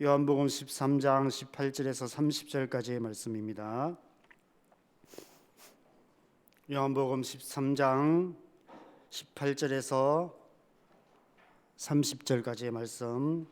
요한복음 13장 18절에서 30절까지의 말씀입니다. 요한복음 13장 18절에서 30절까지의 말씀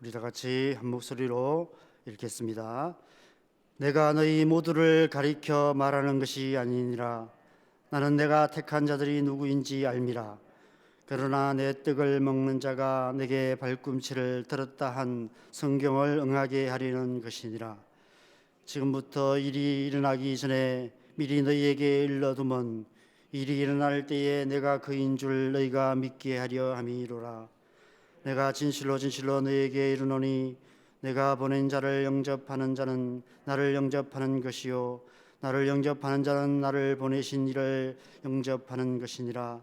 우리 다 같이 한 목소리로 읽겠습니다. 내가 너희 모두를 가리켜 말하는 것이 아니니라 나는 내가 택한 자들이 누구인지 알미라 그러나 내 떡을 먹는 자가 내게 발꿈치를 들었다 한 성경을 응하게 하려는 것이니라. 지금부터 일이 일어나기 전에 미리 너희에게 일러두면 일이 일어날 때에 내가 그인 줄 너희가 믿게 하려 함이로라. 내가 진실로 진실로 너희에게 이르노니 내가 보낸 자를 영접하는 자는 나를 영접하는 것이요 나를 영접하는 자는 나를 보내신 이를 영접하는 것이니라.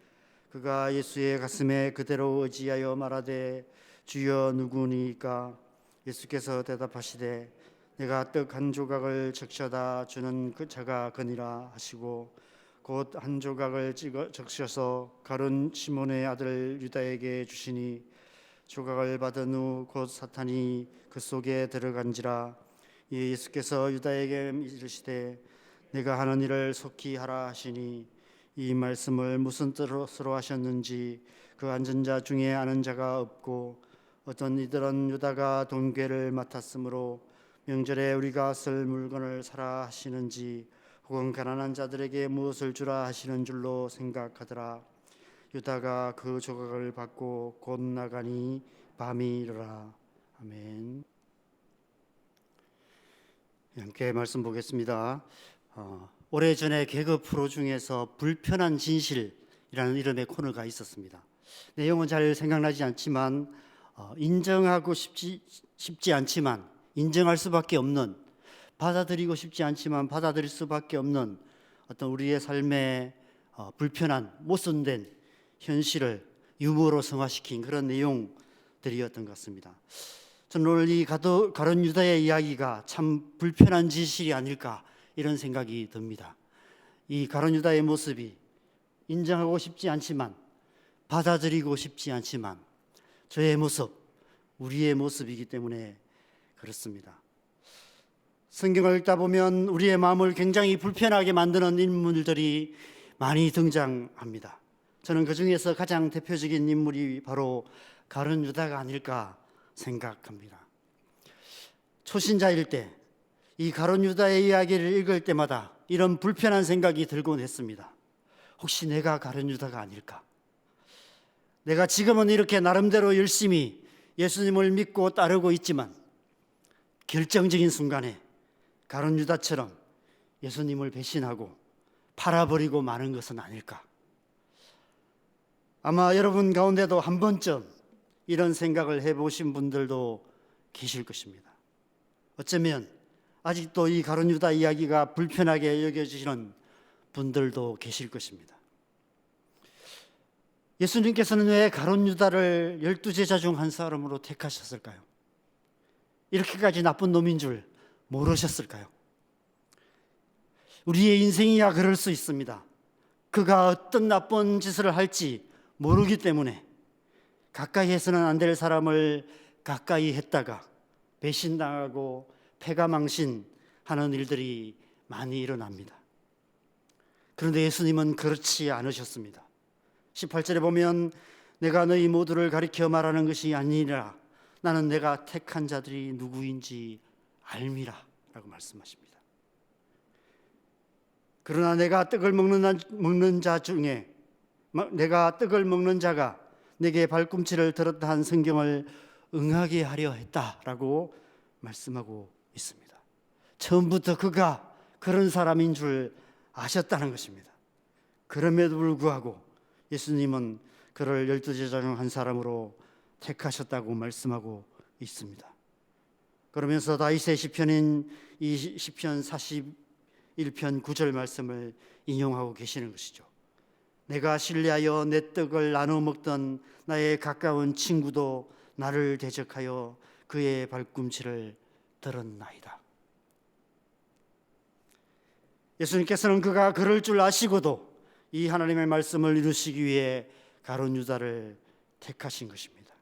그가 예수의 가슴에 그대로 의지하여 말하되 주여 누구니까? 예수께서 대답하시되 내가 떡 한 조각을 적셔다 주는 그 자가 그니라 하시고 곧 한 조각을 찍어 적셔서 가룟 시몬의 아들 유다에게 주시니 조각을 받은 후 곧 사탄이 그 속에 들어간지라. 예수께서 유다에게 이르시되 내가 하는 일을 속히 하라 하시니 이 말씀을 무슨 뜻으로 하셨는지 그 앉은 자 중에 아는 자가 없고 어떤 이들은 유다가 동괴를 맡았으므로 명절에 우리가 쓸 물건을 사라 하시는지 혹은 가난한 자들에게 무엇을 주라 하시는 줄로 생각하더라. 유다가 그 조각을 받고 곧 나가니 밤이 이르라. 아멘. 함께 말씀 보겠습니다. 어, 오래전에 개그 프로 중에서 불편한 진실이라는 이름의 코너가 있었습니다. 내용은 잘 생각나지 않지만 어, 인정하고 싶지 싶지 않지만 인정할 수밖에 없는 받아들이고 싶지 않지만 받아들일 수밖에 없는 어떤 우리의 삶의 어, 불편한 모순된 현실을 유머로 성화시킨 그런 내용들이었던 것 같습니다. 저는 오늘 이 가론 유다의 이야기가 참 불편한 진실이 아닐까 이런 생각이 듭니다. 이 가론 유다의 모습이 인정하고 싶지 않지만 받아들이고 싶지 않지만 저의 모습, 우리의 모습이기 때문에 그렇습니다. 성경을 읽다 보면 우리의 마음을 굉장히 불편하게 만드는 인물들이 많이 등장합니다. 저는 그 중에서 가장 대표적인 인물이 바로 가론 유다가 아닐까 생각합니다. 초신자일 때 이 가론 유다의 이야기를 읽을 때마다 이런 불편한 생각이 들곤 했습니다. 혹시 내가 가론 유다가 아닐까? 내가 지금은 이렇게 나름대로 열심히 예수님을 믿고 따르고 있지만 결정적인 순간에 가론 유다처럼 예수님을 배신하고 팔아버리고 마는 것은 아닐까? 아마 여러분 가운데도 한 번쯤 이런 생각을 해보신 분들도 계실 것입니다. 어쩌면 아직도 이 가론 유다 이야기가 불편하게 여겨지는 분들도 계실 것입니다. 예수님께서는 왜 가론 유다를 열두 제자 중 한 사람으로 택하셨을까요? 이렇게까지 나쁜 놈인 줄 모르셨을까요? 우리의 인생이야 그럴 수 있습니다. 그가 어떤 나쁜 짓을 할지 모르기 때문에 가까이 해서는 안 될 사람을 가까이 했다가 배신당하고 패가망신 하는 일들이 많이 일어납니다. 그런데 예수님은 그렇지 않으셨습니다. 18절에 보면 내가 너희 모두를 가리켜 말하는 것이 아니라 나는 내가 택한 자들이 누구인지 알미라 라고 말씀하십니다. 그러나 내가 떡을 먹는, 먹는 자 중에 내가 떡을 먹는 자가 내게 발꿈치를 들었다 한 성경을 응하게 하려 했다라고 말씀하고 있습니다. 처음부터 그가 그런 사람인 줄 아셨다는 것입니다. 그럼에도 불구하고 예수님은 그를 열두 제자 중 한 사람으로 택하셨다고 말씀하고 있습니다. 그러면서 다윗의 시편인 이 시편 41편 9절 말씀을 인용하고 계시는 것이죠. 내가 신뢰하여 내 떡을 나눠 먹던 나의 가까운 친구도 나를 대적하여 그의 발꿈치를 들었나이다. 예수님께서는 그가 그럴 줄 아시고도 이 하나님의 말씀을 이루시기 위해 가론 유다를 택하신 것입니다.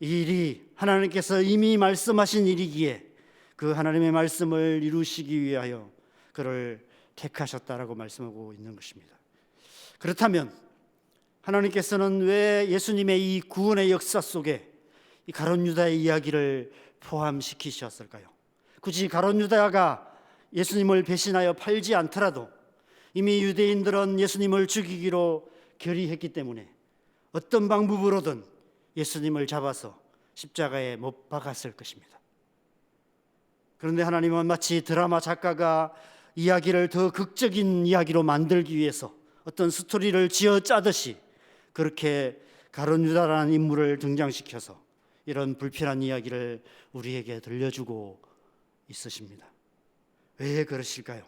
이 일이 하나님께서 이미 말씀하신 일이기에 그 하나님의 말씀을 이루시기 위하여 그를 택하셨다라고 말씀하고 있는 것입니다. 그렇다면 하나님께서는 왜 예수님의 이 구원의 역사 속에 이 가론 유다의 이야기를 포함시키셨을까요? 굳이 가론 유다가 예수님을 배신하여 팔지 않더라도 이미 유대인들은 예수님을 죽이기로 결의했기 때문에 어떤 방법으로든 예수님을 잡아서 십자가에 못 박았을 것입니다. 그런데 하나님은 마치 드라마 작가가 이야기를 더 극적인 이야기로 만들기 위해서 어떤 스토리를 지어 짜듯이 그렇게 가론 유다라는 인물을 등장시켜서 이런 불필요한 이야기를 우리에게 들려주고 있으십니다. 왜 그러실까요?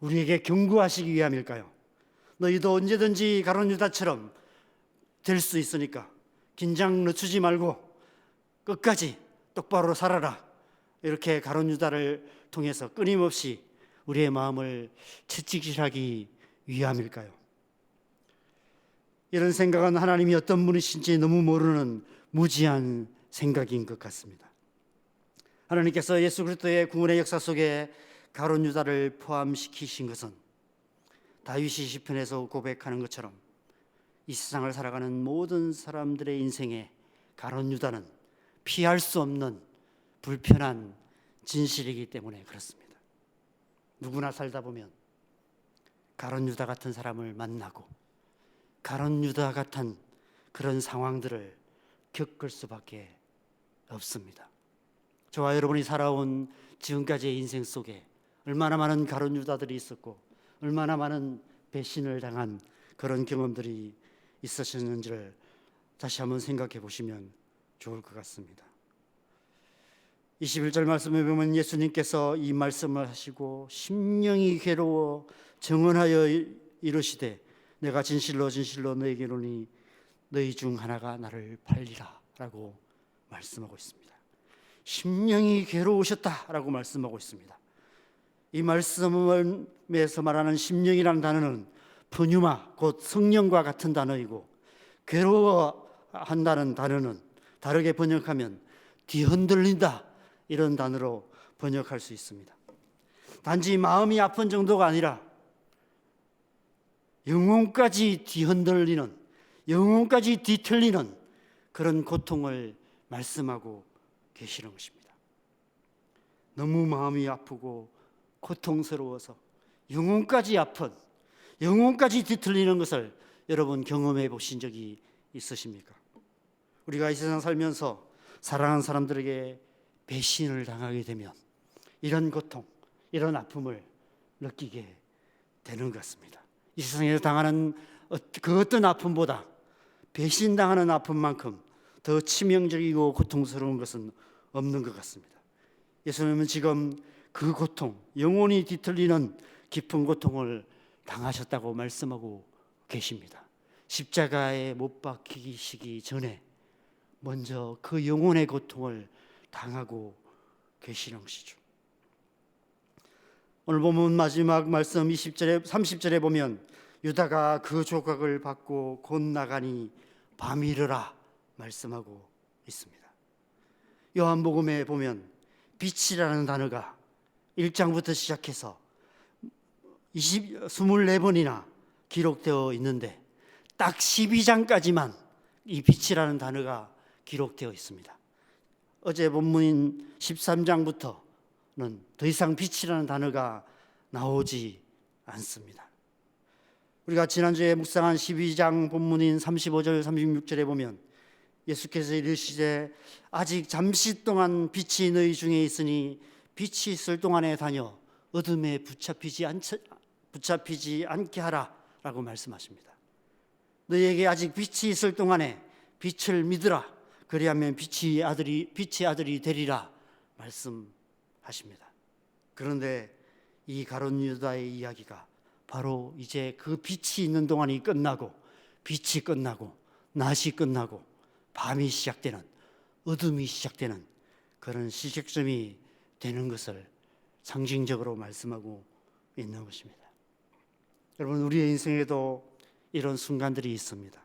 우리에게 경고하시기 위함일까요? 너희도 언제든지 가론 유다처럼 될 수 있으니까 긴장 늦추지 말고 끝까지 똑바로 살아라. 이렇게 가론 유다를 통해서 끊임없이 우리의 마음을 채찍질하기 위함일까요? 이런 생각은 하나님이 어떤 분이신지 너무 모르는 무지한 생각인 것 같습니다. 하나님께서 예수 그리스도의 구원의 역사 속에 가론 유다를 포함시키신 것은 다윗이 시편에서 고백하는 것처럼 이 세상을 살아가는 모든 사람들의 인생에 가론 유다는 피할 수 없는 불편한 진실이기 때문에 그렇습니다. 누구나 살다 보면 가론 유다 같은 사람을 만나고 가론 유다 같은 그런 상황들을 겪을 수밖에 없습니다. 저와 여러분이 살아온 지금까지의 인생 속에 얼마나 많은 가론 유다들이 있었고 얼마나 많은 배신을 당한 그런 경험들이 있으셨는지를 다시 한번 생각해 보시면 좋을 것 같습니다. 21절 말씀에 보면 예수님께서 이 말씀을 하시고 심령이 괴로워 정언하여 이르시되 내가 진실로 진실로 너에게 이르니 너희 중 하나가 나를 팔리라라고 말씀하고 있습니다. 심령이 괴로우셨다라고 말씀하고 있습니다. 이 말씀에서 말하는 심령이라는 단어는 푸뉴마 곧 성령과 같은 단어이고 괴로워한다는 단어는 다르게 번역하면 뒤흔들린다 이런 단어로 번역할 수 있습니다. 단지 마음이 아픈 정도가 아니라 영혼까지 뒤흔들리는 영혼까지 뒤틀리는 그런 고통을 말씀하고 계시는 것입니다. 너무 마음이 아프고 고통스러워서 영혼까지 아픈 영혼까지 뒤틀리는 것을 여러분 경험해 보신 적이 있으십니까? 우리가 이 세상 살면서 사랑하는 사람들에게 배신을 당하게 되면 이런 고통, 이런 아픔을 느끼게 되는 것 같습니다. 이 세상에서 당하는 어, 그 어떤 아픔보다 배신당하는 아픔만큼 더 치명적이고 고통스러운 것은 없는 것 같습니다. 예수님은 지금 그 고통, 영혼이 뒤틀리는 깊은 고통을 당하셨다고 말씀하고 계십니다. 십자가에 못 박히시기 전에 먼저 그 영혼의 고통을 당하고 계시는 것이죠. 오늘 보면 마지막 말씀 20절에 30절에 보면 유다가 그 조각을 받고 곧 나가니 밤이 이르라 말씀하고 있습니다. 요한복음에 보면 빛이라는 단어가 1장부터 시작해서 20, 24번이나 기록되어 있는데 딱 12장까지만 이 빛이라는 단어가 기록되어 있습니다. 어제 본문인 13장부터는 더 이상 빛이라는 단어가 나오지 않습니다. 우리가 지난주에 묵상한 12장 본문인 35절 36절에 보면 예수께서 이르시되 아직 잠시 동안 빛이 너희 중에 있으니 빛이 있을 동안에 다녀 어둠에 붙잡히지 않 붙잡히지 않게 하라라고 말씀하십니다. 너희에게 아직 빛이 있을 동안에 빛을 믿으라. 그리하면 빛이 아들이 빛의 아들이 되리라 말씀하십니다. 그런데 이 가론 유다의 이야기가 바로 이제 그 빛이 있는 동안이 끝나고 빛이 끝나고 낮이 끝나고 밤이 시작되는 어둠이 시작되는 그런 시작점이 되는 것을 상징적으로 말씀하고 있는 것입니다. 여러분 우리의 인생에도 이런 순간들이 있습니다.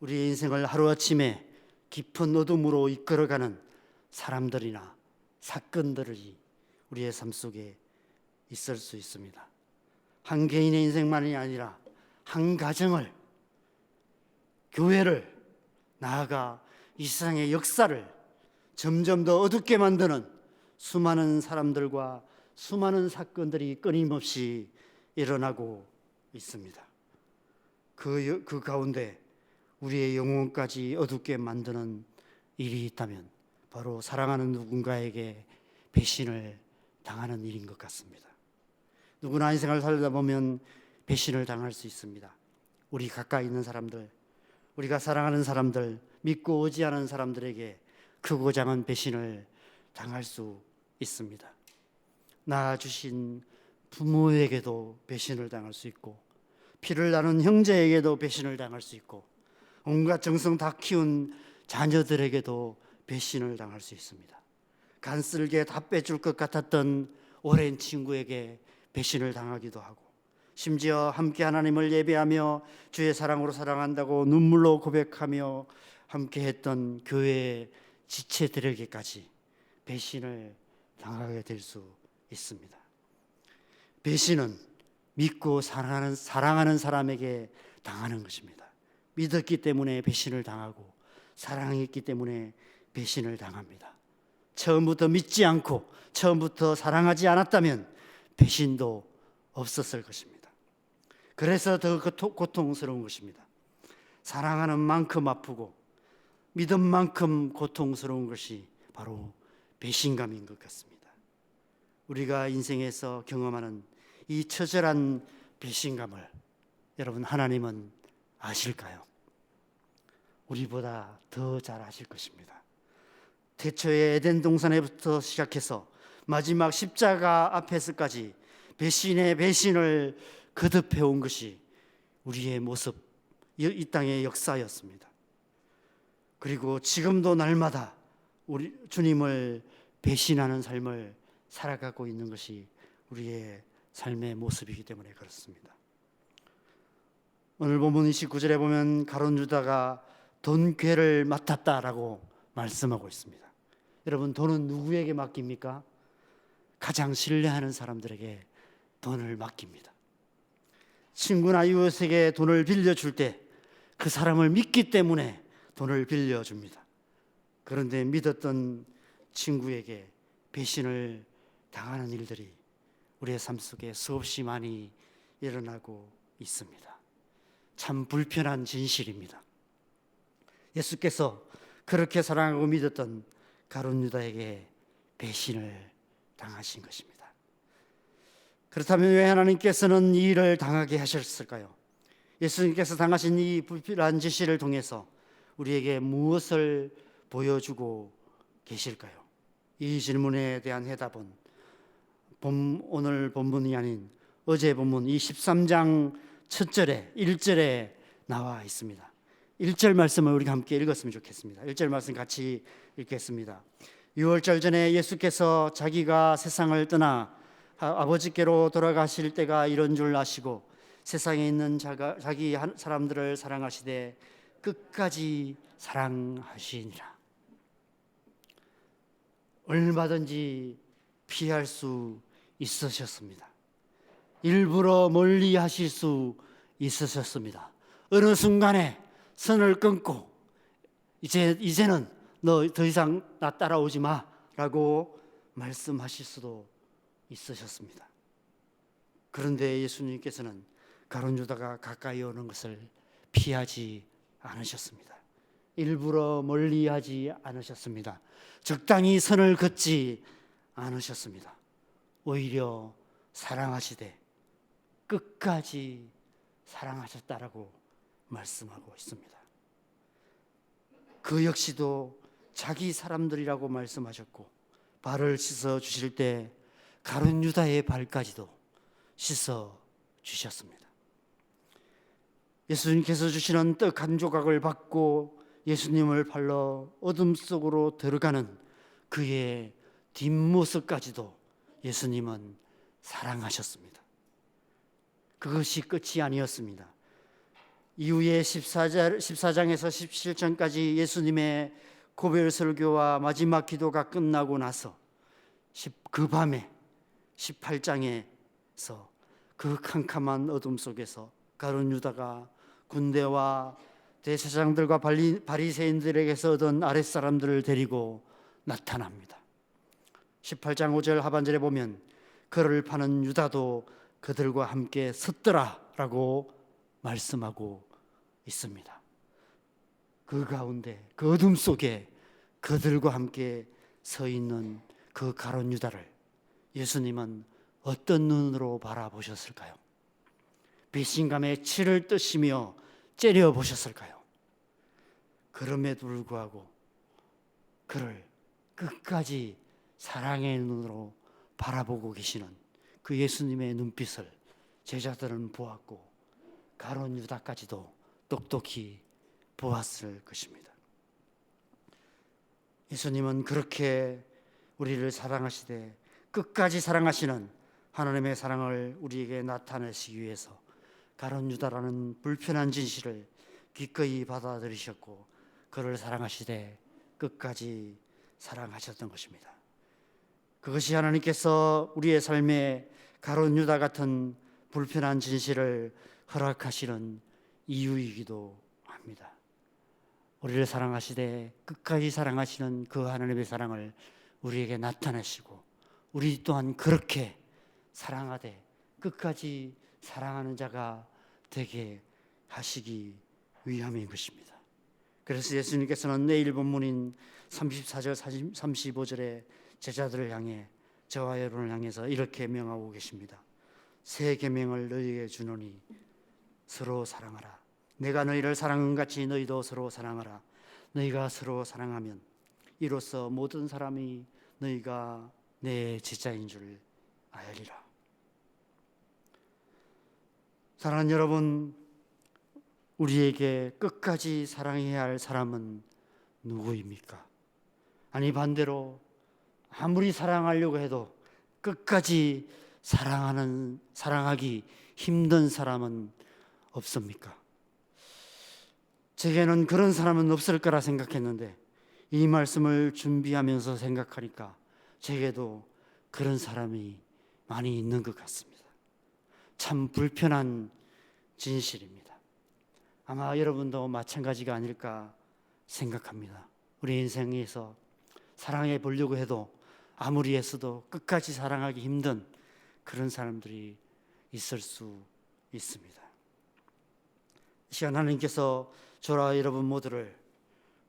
우리의 인생을 하루아침에 깊은 어둠으로 이끌어가는 사람들이나 사건들이 우리의 삶 속에 있을 수 있습니다. 한 개인의 인생만이 아니라 한 가정을 교회를 나아가 이 세상의 역사를 점점 더 어둡게 만드는 수많은 사람들과 수많은 사건들이 끊임없이 일어나고 있습니다. 그, 여- 그 가운데 우리의 영혼까지 어둡게 만드는 일이 있다면 바로 사랑하는 누군가에게 배신을 당하는 일인 것 같습니다. 누구나 인생을 살다 보면 배신을 당할 수 있습니다. 우리 가까이 있는 사람들, 우리가 사랑하는 사람들, 믿고 의지하는 사람들에게 크고 작은 배신을 당할 수 있습니다. 낳아주신 부모에게도 배신을 당할 수 있고, 피를 나눈 형제에게도 배신을 당할 수 있고, 온갖 정성 다 키운 자녀들에게도 배신을 당할 수 있습니다. 간쓸게 다 빼줄 것 같았던 오랜 친구에게 배신을 당하기도 하고, 심지어 함께 하나님을 예배하며 주의 사랑으로 사랑한다고 눈물로 고백하며 함께 했던 교회의 지체들에게까지 배신을 당하게 될 수 있습니다. 배신은 믿고 사랑하는, 사랑하는 사람에게 당하는 것입니다. 믿었기 때문에 배신을 당하고 사랑했기 때문에 배신을 당합니다. 처음부터 믿지 않고 처음부터 사랑하지 않았다면 배신도 없었을 것입니다. 그래서 더 고통- 고통스러운 것입니다. 사랑하는 만큼 아프고 믿은 만큼 고통스러운 것이 바로 배신감인 것 같습니다. 우리가 인생에서 경험하는 이 처절한 배신감을 여러분 하나님은 아실까요? 우리보다 더 잘 아실 것입니다. 태초의 에덴 동산에부터 시작해서 마지막 십자가 앞에서까지 배신의 배신을 거듭해 온 것이 우리의 모습, 이- 이 땅의 역사였습니다. 그리고 지금도 날마다 우리 주님을 배신하는 삶을 살아가고 있는 것이 우리의 삶의 모습이기 때문에 그렇습니다. 오늘 본문 29절에 보면 가론 유다가 돈 괴를 맡았다라고 말씀하고 있습니다. 여러분 돈은 누구에게 맡깁니까? 가장 신뢰하는 사람들에게 돈을 맡깁니다. 친구나 이웃에게 돈을 빌려줄 때 그 사람을 믿기 때문에 돈을 빌려줍니다. 그런데 믿었던 친구에게 배신을 당하는 일들이 우리의 삶 속에 수없이 많이 일어나고 있습니다. 참 불편한 진실입니다. 예수께서 그렇게 사랑하고 믿었던 가룟 유다에게 배신을 당하신 것입니다. 그렇다면 왜 하나님께서는 이 일을 당하게 하셨을까요? 예수님께서 당하신 이 불필요한 지시를 통해서 우리에게 무엇을 보여주고 계실까요? 이 질문에 대한 해답은 본, 오늘 본문이 아닌 어제 본문 이 13장 첫 절에 1절에 나와 있습니다. 1절 말씀을 우리가 함께 읽었으면 좋겠습니다. 1절 말씀 같이 읽겠습니다. 6월절 전에 예수께서 자기가 세상을 떠나 아- 아버지께로 돌아가실 때가 이런 줄 아시고 세상에 있는 자가, 자기 한- 사람들을 사랑하시되 끝까지 사랑하시니라. 얼마든지 피할 수 있으셨습니다. 일부러 멀리 하실 수 있으셨습니다. 어느 순간에 선을 끊고 이제 이제는 너 더 이상 나 따라오지 마 라고 말씀하실 수도 있으셨습니다. 그런데 예수님께서는 가론 유다가 가까이 오는 것을 피하지 않으셨습니다. 일부러 멀리하지 않으셨습니다. 적당히 선을 긋지 않으셨습니다. 오히려 사랑하시되 끝까지 사랑하셨다라고 말씀하고 있습니다. 그 역시도 자기 사람들이라고 말씀하셨고 발을 씻어 주실 때 가룟 유다의 발까지도 씻어 주셨습니다. 예수님께서 주시는 떡 한 조각을 받고 예수님을 팔러 어둠 속으로 들어가는 그의 뒷모습까지도 예수님은 사랑하셨습니다. 그것이 끝이 아니었습니다. 이후에 14장, 14장에서 17장까지 예수님의 고별 설교와 마지막 기도가 끝나고 나서 그 밤에 18장에서 그 캄캄한 어둠 속에서 가룟 유다가 군대와 대제사장들과 바리, 바리새인들에게서 얻은 아랫사람들을 데리고 나타납니다. 18장 5절 하반절에 보면 그를 파는 유다도 그들과 함께 섰더라라고 말씀하고 있습니다. 그 가운데 그 어둠 속에 그들과 함께 서 있는 그 가론 유다를 예수님은 어떤 눈으로 바라보셨을까요? 배신감에 치를 뜨시며 째려 보셨을까요? 그럼에도 불구하고 그를 끝까지 사랑의 눈으로 바라보고 계시는 그 예수님의 눈빛을 제자들은 보았고 가론 유다까지도 똑똑히 보았을 것입니다. 예수님은 그렇게 우리를 사랑하시되 끝까지 사랑하시는 하나님의 사랑을 우리에게 나타내시기 위해서 가론 유다라는 불편한 진실을 기꺼이 받아들이셨고 그를 사랑하시되 끝까지 사랑하셨던 것입니다. 그것이 하나님께서 우리의 삶에 가론 유다 같은 불편한 진실을 허락하시는 이유이기도 합니다. 우리를 사랑하시되 끝까지 사랑하시는 그 하나님의 사랑을 우리에게 나타내시고 우리 또한 그렇게 사랑하되 끝까지 사랑하는 자가 되게 하시기 위함인 것입니다. 그래서 예수님께서는 내일 본문인 34절 35절에 제자들을 향해 저와 여러분을 향해서 이렇게 명하고 계십니다. 새 계명을 너희에게 주노니 서로 사랑하라. 내가 너희를 사랑한 같이 너희도 서로 사랑하라. 너희가 서로 사랑하면 이로써 모든 사람이 너희가 내 제자인 줄 알리라. 사랑하는 여러분, 우리에게 끝까지 사랑해야 할 사람은 누구입니까? 아니 반대로 아무리 사랑하려고 해도 끝까지 사랑하는 사랑하기 힘든 사람은 없습니까? 제게는 그런 사람은 없을 거라 생각했는데 이 말씀을 준비하면서 생각하니까 제게도 그런 사람이 많이 있는 것 같습니다. 참 불편한 진실입니다. 아마 여러분도 마찬가지가 아닐까 생각합니다. 우리 인생에서 사랑해 보려고 해도 아무리 애써도 끝까지 사랑하기 힘든 그런 사람들이 있을 수 있습니다. 이 시간 하나님께서 저와 여러분 모두를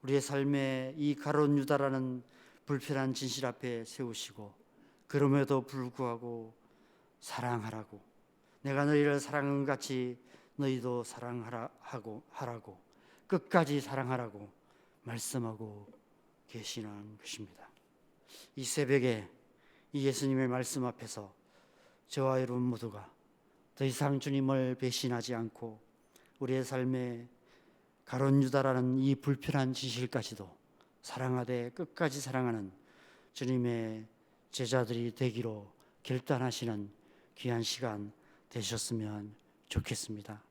우리의 삶의 이 가론 유다라는 불편한 진실 앞에 세우시고 그럼에도 불구하고 사랑하라고 내가 너희를 사랑한 같이 너희도 사랑하라 하고 하라고 끝까지 사랑하라고 말씀하고 계시는 것입니다. 이 새벽에 이 예수님의 말씀 앞에서 저와 여러분 모두가 더 이상 주님을 배신하지 않고 우리의 삶에 가론 유다라는 이 불편한 진실까지도 사랑하되 끝까지 사랑하는 주님의 제자들이 되기로 결단하시는 귀한 시간 되셨으면 좋겠습니다.